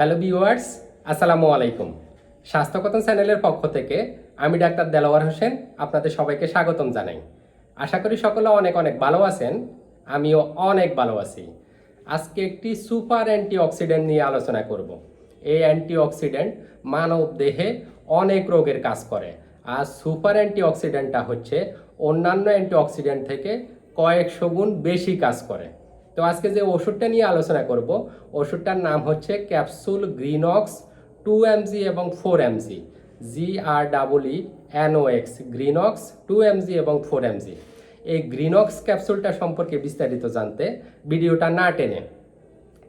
Hello viewers, আসসালামু আলাইকুম। স্বাস্থ্যকথন চ্যানেলের পক্ষ থেকে আমি ডাক্তার দেলাওয়ার হোসেন আপনাদের সবাইকে স্বাগতম জানাই। আশা করি সকলে অনেক অনেক ভালো আছেন, আমিও অনেক ভালো আছি। আজকে একটি সুপার অ্যান্টিঅক্সিডেন্ট নিয়ে আলোচনা করব। এই অ্যান্টিঅক্সিডেন্ট মানব দেহে অনেক রোগের কাজ করে। আর সুপার অ্যান্টিঅক্সিডেন্টটা হচ্ছে অন্যান্য অ্যান্টিঅক্সিডেন্ট থেকে কয়েকশো গুণ বেশি কাজ করে। তো আজকে যে ওষুধটা নিয়ে আলোচনা করব, ওষুধটার নাম হচ্ছে ক্যাপসুল গ্রিনক্স টু এমজি এবং four mg G R double E N O X Greenox two mg এবং ফোর এমজি। এই গ্রিনক্স ক্যাপসুলটা সম্পর্কে বিস্তারিত জানতে ভিডিওটা না টেনে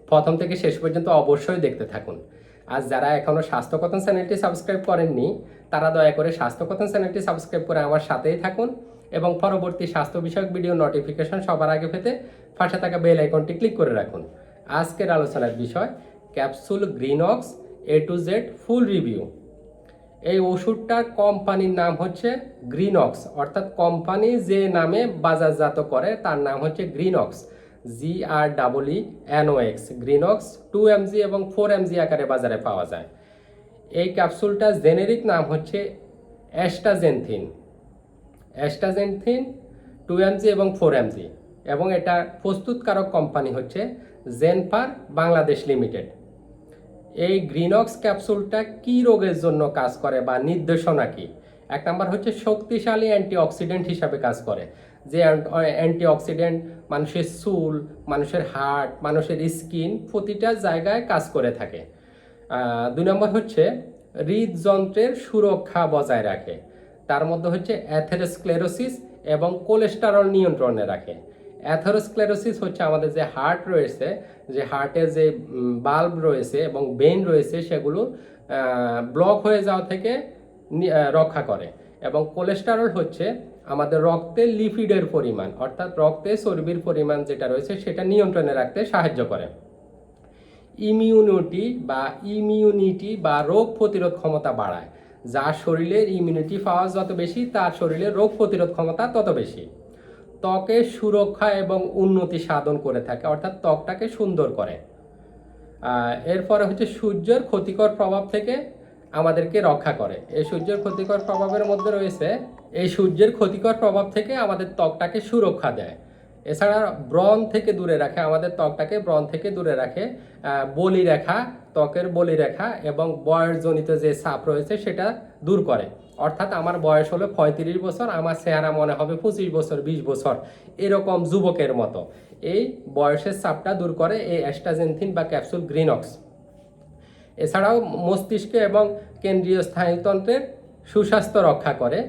প্রথম থেকে শেষ পর্যন্ত অবশ্যই দেখতে থাকুন। আর যারা এখনও স্বাস্থ্যকথন চ্যানেলটি সাবস্ক্রাইব করেননি, তারা দয়া করে স্বাস্থ্যকথন চ্যানেলটি সাবস্ক্রাইব করে আমার সাথেই থাকুন। এবং পরবর্তী স্বাস্থ্য বিষয়ক ভিডিও নোটিফিকেশন সবার আগে পেতে পাশে থাকা বেল আইকনটি ক্লিক করে রাখুন। আজকের আলোচনার বিষয় capsule Greenox A to Z full review এই ওষুধটার কোম্পানির নাম হচ্ছে গ্রিনক্স অর্থাৎ কোম্পানি যে নামে বাজারজাত করে তার নাম হচ্ছে Greenox G R double E N O X Greenox two mg এবং ফোর এমজি আকারে বাজারে পাওয়া যায়। এই ক্যাপসুলটার জেনেরিক নাম হচ্ছে অ্যাস্টাজেনথিন অ্যাস্টাজেনথিন, টু এমজি এবং ফোর এমজি। এবং এটা প্রস্তুতকারক কোম্পানি হচ্ছে জেনফার বাংলাদেশ লিমিটেড। এই গ্রিনক্স ক্যাপসুলটা কি রোগের জন্য কাজ করে বা নির্দেশনা কি? এক নাম্বার হচ্ছে শক্তিশালী অ্যান্টিঅক্সিডেন্ট হিসাবে কাজ করে। যে অ্যান্টিঅক্সিডেন্ট মানুষের চুল, মানুষের হার্ট, মানুষের স্কিন প্রতিটা জায়গায় কাজ করে থাকে। দুই নম্বর হচ্ছে হৃদযন্ত্রের সুরক্ষা বজায় রাখে। তার মধ্যে হচ্ছে অ্যাথেরোস্ক্লেরোসিস এবং কোলেস্টেরল নিয়ন্ত্রণে রাখে। অ্যাথেরোস্ক্লেরোসিস হচ্ছে আমাদের যে হার্ট রয়েছে, যে হার্টের যে বাল্ব রয়েছে এবং বেন রয়েছে সেগুলো ব্লক হয়ে যাওয়া থেকে রক্ষা করে। এবং কোলেস্টেরল হচ্ছে আমাদের রক্তে লিপিডের পরিমাণ, অর্থাৎ রক্তে চর্বির পরিমাণ যেটা রয়েছে সেটা নিয়ন্ত্রণে রাখতে সাহায্য করে। ইমিউনিটি বা ইমিউনিটি বা রোগ প্রতিরোধ ক্ষমতা বাড়ায়। যার শরীরের ইমিউনিটি পাওয়ার যত বেশি, তার শরীরের রোগ প্রতিরোধ ক্ষমতা তত বেশি। ত্বকের সুরক্ষা এবং উন্নতি সাধন করে থাকে, অর্থাৎ ত্বকটাকে সুন্দর করে। এরপরে হচ্ছে সূর্যের ক্ষতিকর প্রভাব থেকে আমাদেরকে রক্ষা করে। এই সূর্যের ক্ষতিকর প্রভাবের মধ্যে রয়েছে, এই সূর্যের ক্ষতিকর প্রভাব থেকে আমাদের ত্বকটাকে সুরক্ষা দেয়। এছাড়া ব্রণ থেকে দূরে রাখে, আমাদের ত্বকটাকে ব্রণ থেকে দূরে রাখে বলি রেখা, ত্বকের বলি রেখা এবং বয়সজনিত যে চাপ রয়েছে সেটা দূর করে। অর্থাৎ আমার বয়স হলো পঁয়ত্রিশ বছর, আমার চেহারা মনে হবে পঁচিশ বছর, বিশ বছর, এরকম যুবকের মতো। এই বয়সের চাপটা দূর করে এই অ্যাস্টাজেনথিন বা ক্যাপসুল গ্রিনক্স। এছাড়াও মস্তিষ্ক এবং কেন্দ্রীয় স্নায়ুতন্ত্রের সুস্বাস্থ্য রক্ষা করে,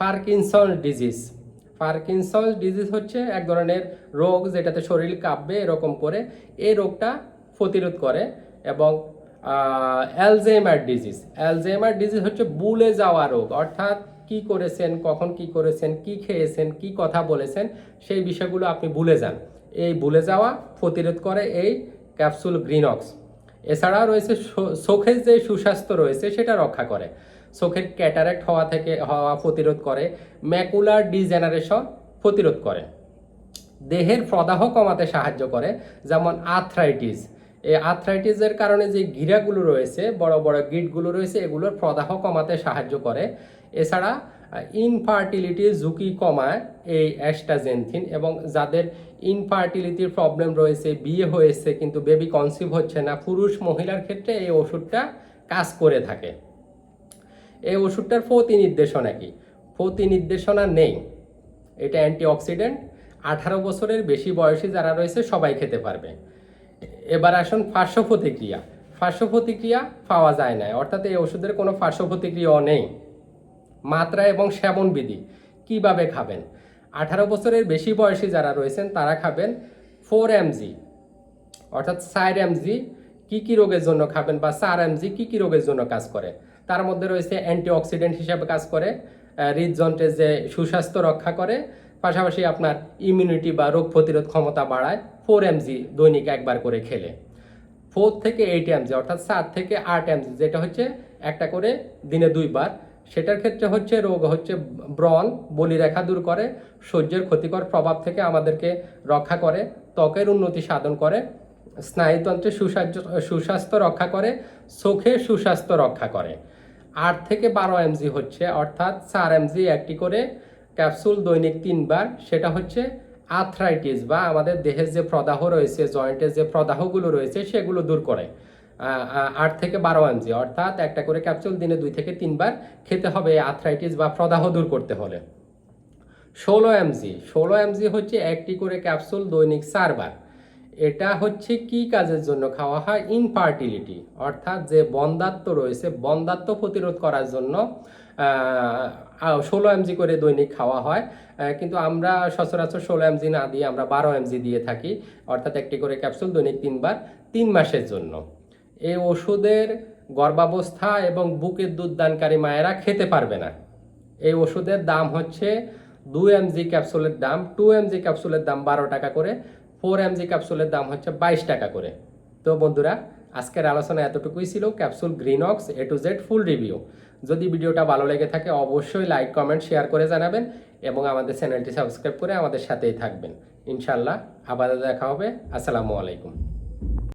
পার্কিনসন ডিজিজ। পার্কিনসন ডিজিজ হচ্ছে এক ধরনের রোগ যেটাতে শরীর কাঁপবে এরকম করে। এই রোগটা প্রতিরোধ করে এবং অ্যালজেমার ডিজিজ অ্যালজেমার ডিজিজ হচ্ছে ভুলে যাওয়া রোগ। অর্থাৎ কি করেছেন, কখন কি করেছেন, কি খেয়েছেন, কি কথা বলেছেন, সেই বিষয়গুলো আপনি ভুলে যান। এই ভুলে যাওয়া প্রতিরোধ করে এই ক্যাপসুল গ্রিনক্স এছাড়া রয়েছে চোখের যে সুস্বাস্থ্য রয়েছে সেটা রক্ষা করে। চোখের ক্যাটারেক্ট হওয়া থেকে, হওয়া প্রতিরোধ করে ম্যাকুলার ডিজেনারেশন প্রতিরোধ করে। দেহের প্রদাহ কমাতে সাহায্য করে, যেমন আর্থ্রাইটিস এই আর্থ্রাইটিসের কারণে যে গিরাগুলো রয়েছে, বড় বড় গিটগুলো রয়েছে, এগুলোর প্রদাহ কমাতে সাহায্য করে। এছাড়া ইনফার্টিলিটির ঝুঁকি কমায় এই অ্যাস্টাজেনথিন এবং যাদের ইনফার্টিলিটির প্রবলেম রয়েছে, বিয়ে হয়েছে, কিন্তু বেবি কনসিভ হচ্ছে না, পুরুষ মহিলার ক্ষেত্রে এই ওষুধটা কাজ করে থাকে। এই ওষুধটার প্রতি নির্দেশনা কি? প্রতি নির্দেশনা নেই। এটা অ্যান্টিঅক্সিডেন্ট। আঠারো বছরের বেশি বয়সী যারা রয়েছে সবাই খেতে পারবে। এবার আসুন পার্শ্ব প্রতিক্রিয়া পার্শ্ব প্রতিক্রিয়া পাওয়া যায় না। অর্থাৎ এই ওষুধের কোনো পার্শ্ব প্রতিক্রিয়াও নেই। মাত্রা এবং সেবন বিধি। কীভাবে খাবেন? আঠারো বছরের বেশি বয়সী যারা রয়েছেন তারা খাবেন ফোর এমজি। অর্থাৎ চার এমজি। কী কী রোগের জন্য খাবেন বা চার এমজি কী কী রোগের জন্য কাজ করে? তার মধ্যে রয়েছে অ্যান্টিঅক্সিডেন্ট হিসাবে কাজ করে হৃদযন্ত্রের যে সুস্বাস্থ্য রক্ষা করে, পাশাপাশি আপনার ইমিউনিটি বা রোগ প্রতিরোধ ক্ষমতা বাড়ায় ফোর এমজি দৈনিক একবার করে খেলে। ফোর থেকে এইট এমজি অর্থাৎ সাত থেকে আট এমজি যেটা হচ্ছে একটা করে দিনে দুইবার। সেটার ক্ষেত্রে হচ্ছে রোগ হচ্ছে ব্রণ, বলিরেখা দূর করে সূর্যের ক্ষতিকর প্রভাব থেকে আমাদেরকে রক্ষা করে, ত্বকের উন্নতি সাধন করে স্নায়ুতন্ত্রের সুস্বাস্থ্য সুস্বাস্থ্য রক্ষা করে, চোখে সুস্বাস্থ্য রক্ষা করে। আট থেকে বারো এমজি হচ্ছে, অর্থাৎ চার এমজি একটি করে ক্যাপসুল দৈনিক তিনবার, সেটা হচ্ছে আর্থ্রাইটিস বা আমাদের দেহের যে প্রদাহ রয়েছে জয়েন্টের যে প্রদাহগুলো রয়েছে, সেগুলো দূর করে। আট থেকে বারো এমজি, অর্থাৎ একটা করে ক্যাপসুল দিনে দুই থেকে তিনবার খেতে হবে আর্থ্রাইটিস বা প্রদাহ দূর করতে হলে। ষোলো এমজি ষোলো এমজি হচ্ছে একটি করে ক্যাপসুল দৈনিক চারবার। এটা হচ্ছে কি কাজের জন্য খাওয়া হয়? ইনফার্টিলিটি অর্থাৎ যে বন্ধাত্ব রয়েছে বন্ধাত্ব প্রতিরোধ করার জন্য ষোলো এমজি করে দৈনিক খাওয়া হয়। কিন্তু আমরা সচরাচর ষোলো এমজি না দিয়ে আমরা বারো এমজি দিয়ে থাকি, অর্থাৎ একটি করে ক্যাপসুল দৈনিক তিনবার, তিন মাসের জন্য। এই ওষুধের গর্ভাবস্থা এবং বুকের দুধদানকারী মায়েরা খেতে পারবে না। এই ওষুধের দাম হচ্ছে দু এমজি ক্যাপসুলের দাম টু এমজি ক্যাপসুলের দাম বারো টাকা করে। ফোর এমজি ক্যাপসুলের দাম হচ্ছে বাইশ টাকা করে। তো বন্ধুরা, আজকের আলোচনা এতটুকুই ছিল। Capsule Greenox A to Z full review যদি ভিডিওটা ভালো লেগে থাকে, অবশ্যই লাইক কমেন্ট শেয়ার করে জানাবেন এবং আমাদের চ্যানেলটি সাবস্ক্রাইব করে আমাদের সাথেই থাকবেন। ইনশাল্লাহ আবার দেখা হবে। আসসালামু আলাইকুম।